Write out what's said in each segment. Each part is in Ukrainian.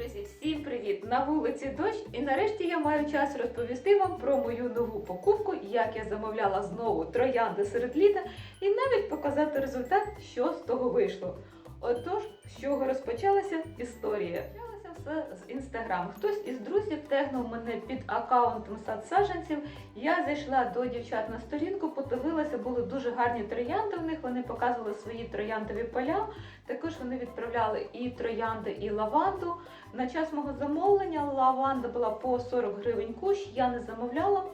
Друзі, всім привіт! На вулиці дощ, і нарешті я маю час розповісти вам про мою нову покупку, як я замовляла знову троянди серед літа, і навіть показати результат, що з того вийшло. Отож, з чого розпочалася історія? Все з інстаграм. Хтось із друзів тегнув мене під аккаунтом сад саджанців. Я зайшла до дівчат на сторінку, подивилася, були дуже гарні троянди в них. Вони показували свої трояндові поля. Також вони відправляли і троянди, і лаванду. На час мого замовлення лаванда була по 40 гривень кущ, я не замовляла.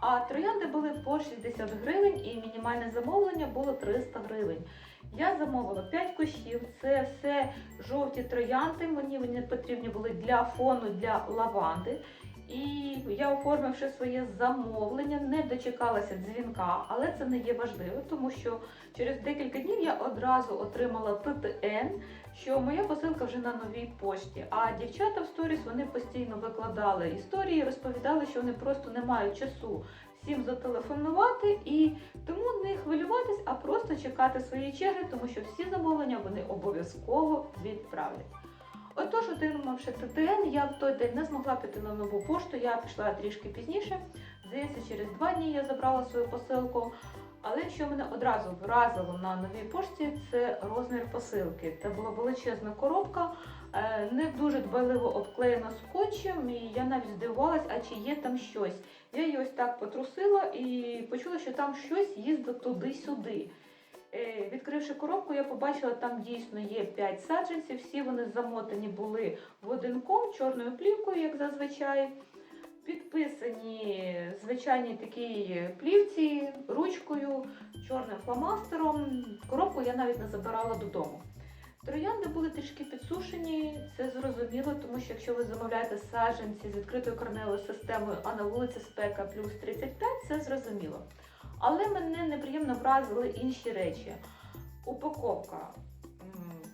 А троянди були по 60 гривень і мінімальне замовлення було 300 гривень. Я замовила 5 кущів, це все жовті троянди. Мені вони потрібні були для фону для лаванди. І я, оформивши своє замовлення, не дочекалася дзвінка, але це не є важливо, тому що через декілька днів я одразу отримала ТТН, що моя посилка вже на новій пошті. А дівчата в сторіс вони постійно викладали історії, розповідали, що вони просто не мають часу всім зателефонувати і тому не хвилюватись, а просто чекати своєї черги, тому що всі замовлення вони обов'язково відправлять. Отож, отримавши ТТН, я в той день не змогла піти на нову пошту, я пішла трішки пізніше. Здається, через два дні я забрала свою посилку. Але що мене одразу вразило на новій пошті, це розмір посилки. Це була величезна коробка, е, не дуже дбайливо обклеєна скотчем, і я навіть здивувалась, а чи є там щось. Я її ось так потрусила і почула, що там щось їздить туди-сюди. Е, Відкривши коробку, я побачила, там дійсно є 5 саджанців. Всі вони замотані були в один ком чорною плівкою, як зазвичай. Підписані звичайній такій плівці, ручкою, чорним фломастером. Коробку я навіть не забирала додому. Троянди були трішки підсушені, це зрозуміло, тому що якщо ви замовляєте саджанці з відкритою корневою системою, а на вулиці спека плюс 35, це зрозуміло. Але мене неприємно вразили інші речі. Упаковка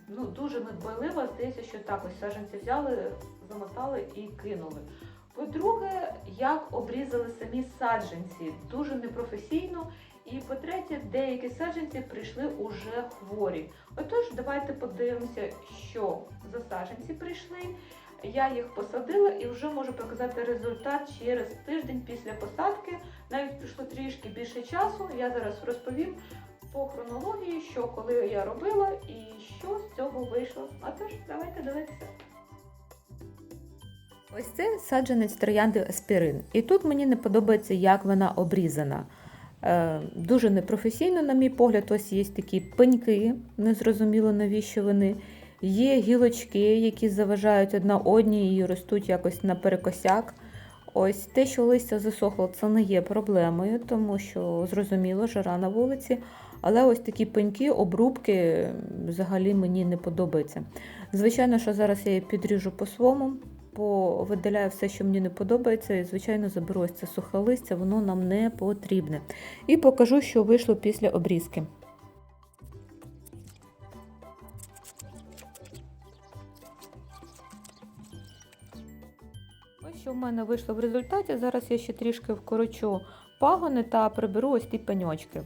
ну, дуже недбайлива, здається, що так ось саджанці взяли, замотали і кинули. По-друге, як обрізали самі саджанці, дуже непрофесійно. І по-третє, деякі саджанці прийшли уже хворі. Отож, давайте подивимося, що за саджанці прийшли. Я їх посадила і вже можу показати результат через тиждень після посадки. Навіть пройшло трішки більше часу. Я зараз розповім по хронології, що коли я робила і що з цього вийшло. А тож, давайте дивитися. Ось це саджанець троянди аспірин. І тут мені не подобається, як вона обрізана. Е, Дуже непрофесійно, на мій погляд, ось є такі пеньки, незрозуміло навіщо вони. Є гілочки, які заважають одна одній і ростуть якось наперекосяк. Ось те, що листя засохло, це не є проблемою, тому що зрозуміло, жара на вулиці. Але ось такі пеньки, обрубки взагалі мені не подобаються. Звичайно, що зараз я її підріжу по-своєму, повидаляю все, що мені не подобається, і, звичайно, заберу ось це сухе листя, воно нам не потрібне. І покажу, що вийшло після обрізки. Ось що в мене вийшло в результаті. Зараз я ще трішки вкорочу пагони та приберу ось ті пеньочки.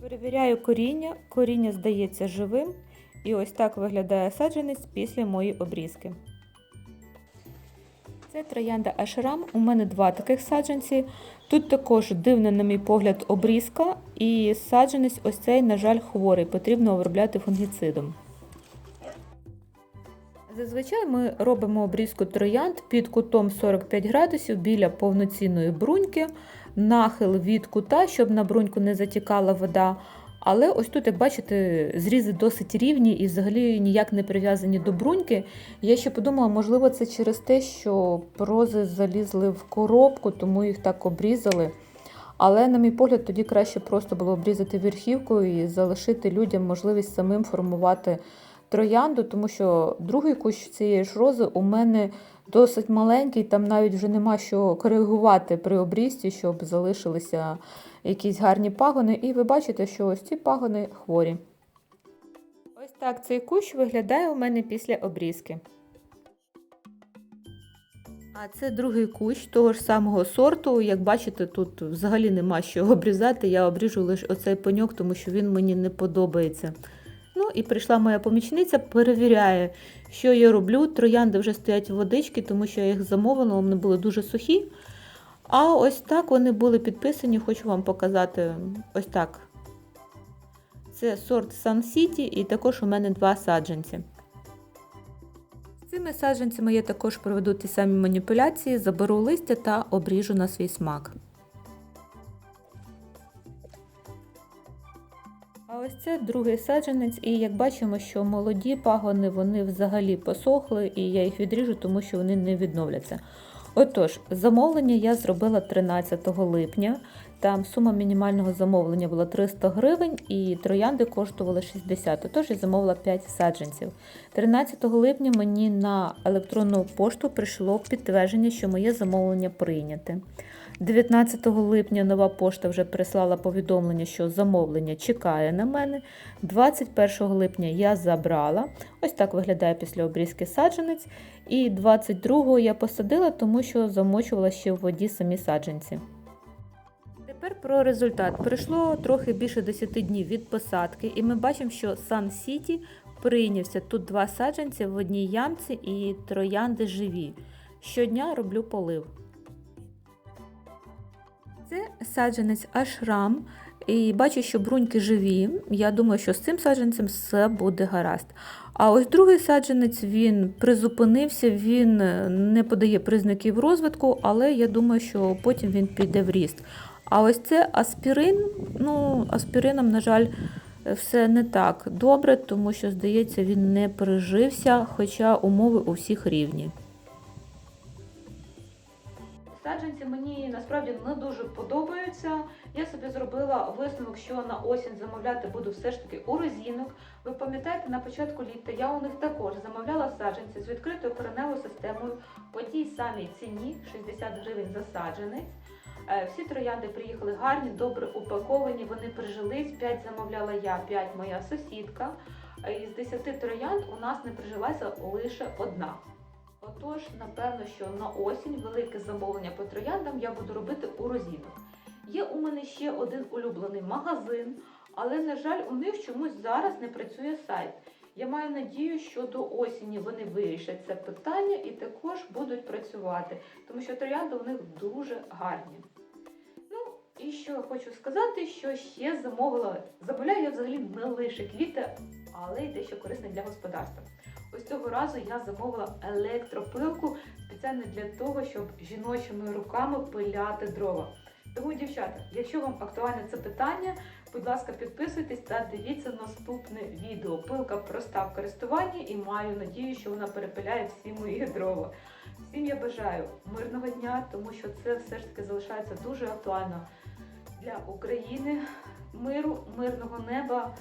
Перевіряю коріння. Коріння здається живим. І ось так виглядає саджанець після моєї обрізки. Це троянда Ашрам. У мене два таких саджанці. Тут також дивна, на мій погляд, обрізка, і саджанець ось цей, на жаль, хворий. Потрібно обробляти фунгіцидом. Зазвичай ми робимо обрізку троянд під кутом 45 градусів біля повноцінної бруньки, нахил від кута, щоб на бруньку не затікала вода. Але ось тут, як бачите, зрізи досить рівні і взагалі ніяк не прив'язані до бруньки. Я ще подумала, можливо, це через те, що прози залізли в коробку, тому їх так обрізали. Але, на мій погляд, тоді краще просто було обрізати верхівку і залишити людям можливість самим формувати троянду, тому що другий кущ цієї ж рози у мене досить маленький, там навіть вже нема що коригувати при обрізці, щоб залишилися якісь гарні пагони. І ви бачите, що ось ці пагони хворі. Ось так цей кущ виглядає у мене після обрізки. А це другий кущ того ж самого сорту. Як бачите, тут взагалі нема що обрізати. Я обріжу лише оцей пеньок, тому що він мені не подобається. Ну і прийшла моя помічниця, перевіряє, що я роблю. Троянди вже стоять водички, тому що я їх замовила, вони були дуже сухі. А ось так вони були підписані, хочу вам показати ось так. Це сорт Sun City і також у мене два саджанці. З цими саджанцями я також проведу ті самі маніпуляції, заберу листя та обріжу на свій смак. А ось це другий саджанець, і як бачимо, що молоді пагони вони взагалі посохли, і я їх відріжу, тому що вони не відновляться. Отож, замовлення я зробила 13 липня. Там сума мінімального замовлення була 300 гривень, і троянди коштували 60. Отож, я замовила 5 саджанців. 13 липня мені на електронну пошту прийшло підтвердження, що моє замовлення прийняте. 19 липня нова пошта вже прислала повідомлення, що замовлення чекає на мене. 21 липня я забрала. Ось так виглядає після обрізки саджанець. І 22 я посадила, тому що замочувала ще в воді самі саджанці. Тепер про результат. Пройшло трохи більше 10 днів від посадки, і ми бачимо, що Sun City прийнявся. Тут два саджанці в одній ямці і троянди живі. Щодня роблю полив. Це саджанець Ашрам. І бачу, що бруньки живі. Я думаю, що з цим саджанцем все буде гаразд. А ось другий саджанець він призупинився, він не подає признаків розвитку, але я думаю, що потім він піде в ріст. А ось це аспірин. Ну, аспірином, на жаль, все не так добре, тому що, здається, він не прижився, хоча умови у всіх рівні. Саджанці мені насправді не дуже подобаються. Я собі зробила висновок, що на осінь замовляти буду все ж таки у розінок. Ви пам'ятаєте, на початку літа я у них також замовляла саджанці з відкритою кореневою системою по тій самій ціні 60 гривень за саджанець. Е, Всі троянди приїхали гарні, добре упаковані, вони прижились. 5 замовляла я, 5 моя сусідка. Е, Із 10 троянд у нас не прижилася лише одна. Отож, напевно, що на осінь велике замовлення по трояндам я буду робити у розінок. Є у мене ще один улюблений магазин, але, на жаль, у них чомусь зараз не працює сайт. Я маю надію, що до осені вони вирішать це питання і також будуть працювати, тому що троянди у них дуже гарні. І що я хочу сказати, що ще замовила. Замовляю я взагалі не лише квіти, але й дещо корисне для господарства. Ось цього разу я замовила електропилку спеціально для того, щоб жіночими руками пиляти дрова. Тому, дівчата, якщо вам актуальне це питання, будь ласка, підписуйтесь та дивіться наступне відео. Пилка проста в користуванні і маю надію, що вона перепиляє всі мої дрова. Всім я бажаю мирного дня, тому що це все ж таки залишається дуже актуально для України. Миру, мирного неба,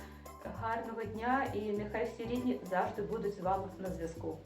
гарного дня і нехай всі рідні завжди будуть з вами на зв'язку.